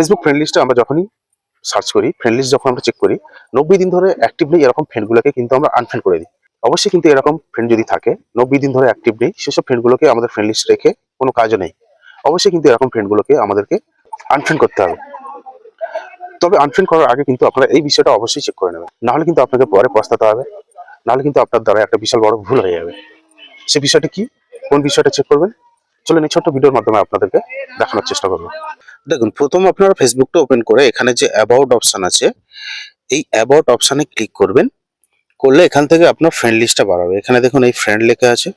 Facebook friend লিস্টে আমরা যখনই সার্চ করি ফ্রেন্ড লিস্ট যখন আমরা চেক করি, নব্বই দিন ধরে অ্যাক্টিভ নেই এরকম ফ্রেন্ডগুলোকে কিন্তু আমরা আনফ্রেন্ড করে দিই। অবশ্যই কিন্তু এরকম ফ্রেন্ড যদি থাকে, নব্বই দিন ধরে অ্যাক্টিভ নেই, সেসব ফ্রেন্ডগুলোকে আমাদের ফ্রেন্ড লিস্ট রেখে কোনো কাজও নেই। অবশ্যই কিন্তু এরকম ফ্রেন্ডগুলোকে আমাদেরকে আনফ্রেন্ড করতে হবে। তবে আনফ্রেন্ড করার আগে কিন্তু আপনারা এই বিষয়টা অবশ্যই চেক করে নেবেন। নাহলে কিন্তু আপনাকে পরে পস্তাতে হবে। নাহলে কিন্তু আপনার দ্বারা একটা বিশাল বড় ভুল হয়ে যাবে। সে বিষয়টা কি? কোন বিষয়টা চেক করবেন? চলুন এই ছোট্ট ভিডিওর মাধ্যমে আপনাদেরকে দেখানোর চেষ্টা করব। দেখুন, প্রথম আপনারা ফেসবুকটা ওপেন করে এখানে যে অ্যাবাউট অপশান আছে, এই অ্যাবাউট অপশানে ক্লিক করবেন। করলে এখান থেকে আপনার ফ্রেন্ড লিস্টটা বাড়াবে। এখানে দেখুন, এই ফ্রেন্ড লেখা আছে।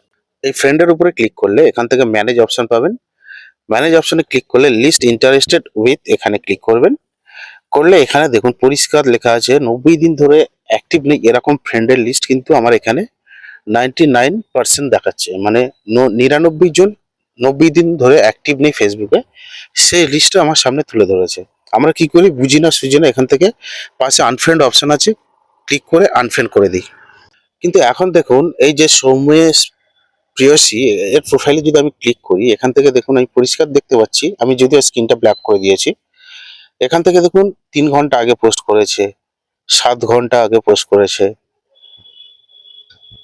এই ফ্রেন্ডের উপরে ক্লিক করলে এখান থেকে ম্যানেজ অপশান পাবেন। ম্যানেজ অপশানে ক্লিক করলে লিস্ট ইন্টারেস্টেড উইথ এখানে ক্লিক করবেন। করলে এখানে দেখুন, পরিষ্কার লেখা আছে, নব্বই দিন ধরে অ্যাক্টিভ নেই। এরকম ফ্রেন্ডের লিস্ট কিন্তু আমার এখানে নাইনটি দেখাচ্ছে। মানে নিরানব্বই জন নব্বই দিন ধরে অ্যাক্টিভ নেই ফেসবুকে সেই লিস্টটা আমার সামনে তুলে ধরেছে। আমরা কি করি? বুঝি না, সুঝি না, এখান থেকে পাশে আনফ্রেন্ড অপশন আছে ক্লিক করে আনফ্রেন্ড করে দিই। কিন্তু এখন দেখুন, এই যে সৌমেশ প্রিয়সী, এর প্রোফাইলে যদি আমি ক্লিক করি, এখান থেকে দেখুন আমি পরিষ্কার দেখতে পাচ্ছি, আমি যদিও স্ক্রিনটা ব্ল্যাক করে দিয়েছি। এখান থেকে দেখুন, তিন ঘণ্টা আগে পোস্ট করেছে, সাত ঘণ্টা আগে পোস্ট করেছে।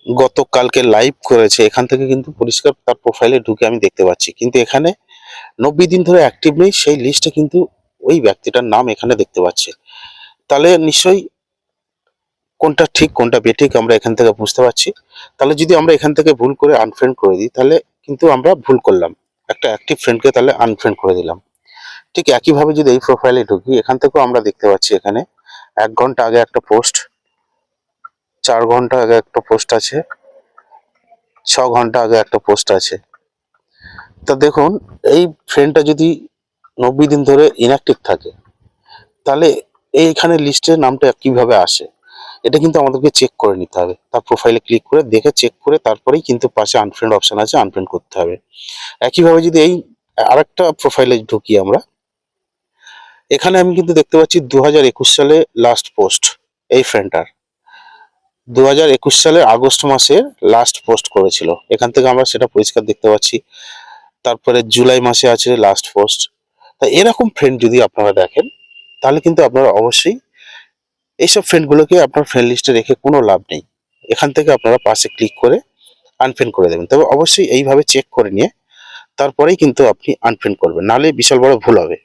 গতকালকে লাইভ করেছে, এখান থেকে কিন্তু পরিষ্কার তার প্রোফাইলে ঢুকে আমি দেখতে পাচ্ছি। কিন্তু এখানে নব্বই দিন ধরে অ্যাক্টিভ নেই, সেই লিস্টে কিন্তু ওই ব্যক্তিটার নাম এখানে দেখতে পাচ্ছে। তাহলে নিশ্চয়ই কোনটা ঠিক, কোনটা বেঠিক আমরা এখান থেকে বুঝতে পারছি। তাহলে যদি আমরা এখান থেকে ভুল করে আনফ্রেন্ড করে দিই, তাহলে কিন্তু আমরা ভুল করলাম। একটা অ্যাক্টিভ ফ্রেন্ডকে তাহলে আনফ্রেন্ড করে দিলাম। ঠিক একইভাবে যদি এই প্রোফাইলে ঢুকি, এখান থেকেও আমরা দেখতে পাচ্ছি এখানে এক ঘণ্টা আগে একটা পোস্ট চার ঘণ্টা আগে একটা পোস্ট আছে। ছ ঘণ্টা আগে একটা পোস্ট আছে। তা দেখুন, এই ফ্রেন্ডটা যদি নব্বই দিন ধরে ইনঅ্যাক্টিভ থাকে, তাহলে এইখানে লিস্টের নামটা কীভাবে আসে? এটা কিন্তু আমাদেরকে চেক করে নিতে হবে। তার প্রোফাইলে ক্লিক করে, দেখে চেক করে, তারপরেই কিন্তু পাশে আনফ্রেন্ড অপশান আছে আনফ্রেন্ড করতে হবে। একইভাবে যদি এই আরেকটা প্রোফাইলে ঢুকি আমরা, এখানে আমি কিন্তু দেখতে পাচ্ছি দু হাজার একুশ সালে লাস্ট পোস্ট এই ফ্রেন্ডটার দু হাজার একুশ সালের আগস্ট মাসের লাস্ট পোস্ট করেছিল। এখান থেকে আমরা সেটা পরিষ্কার দেখতে পাচ্ছি। তারপরে জুলাই মাসে আছে লাস্ট পোস্ট তা এরকম ফ্রেন্ড যদি আপনারা দেখেন, তাহলে কিন্তু আপনারা অবশ্যই এইসব ফ্রেন্ডগুলোকে আপনার ফ্রেন্ড লিস্টে রেখে কোনো লাভ নেই। এখান থেকে আপনারা পাশে ক্লিক করে আনফ্রেন্ড করে দেবেন। তবে অবশ্যই এইভাবে চেক করে নিয়ে তারপরেই কিন্তু আপনি আনফ্রেন্ড করবেন। নাহলে বিশাল বড় ভুল হবে।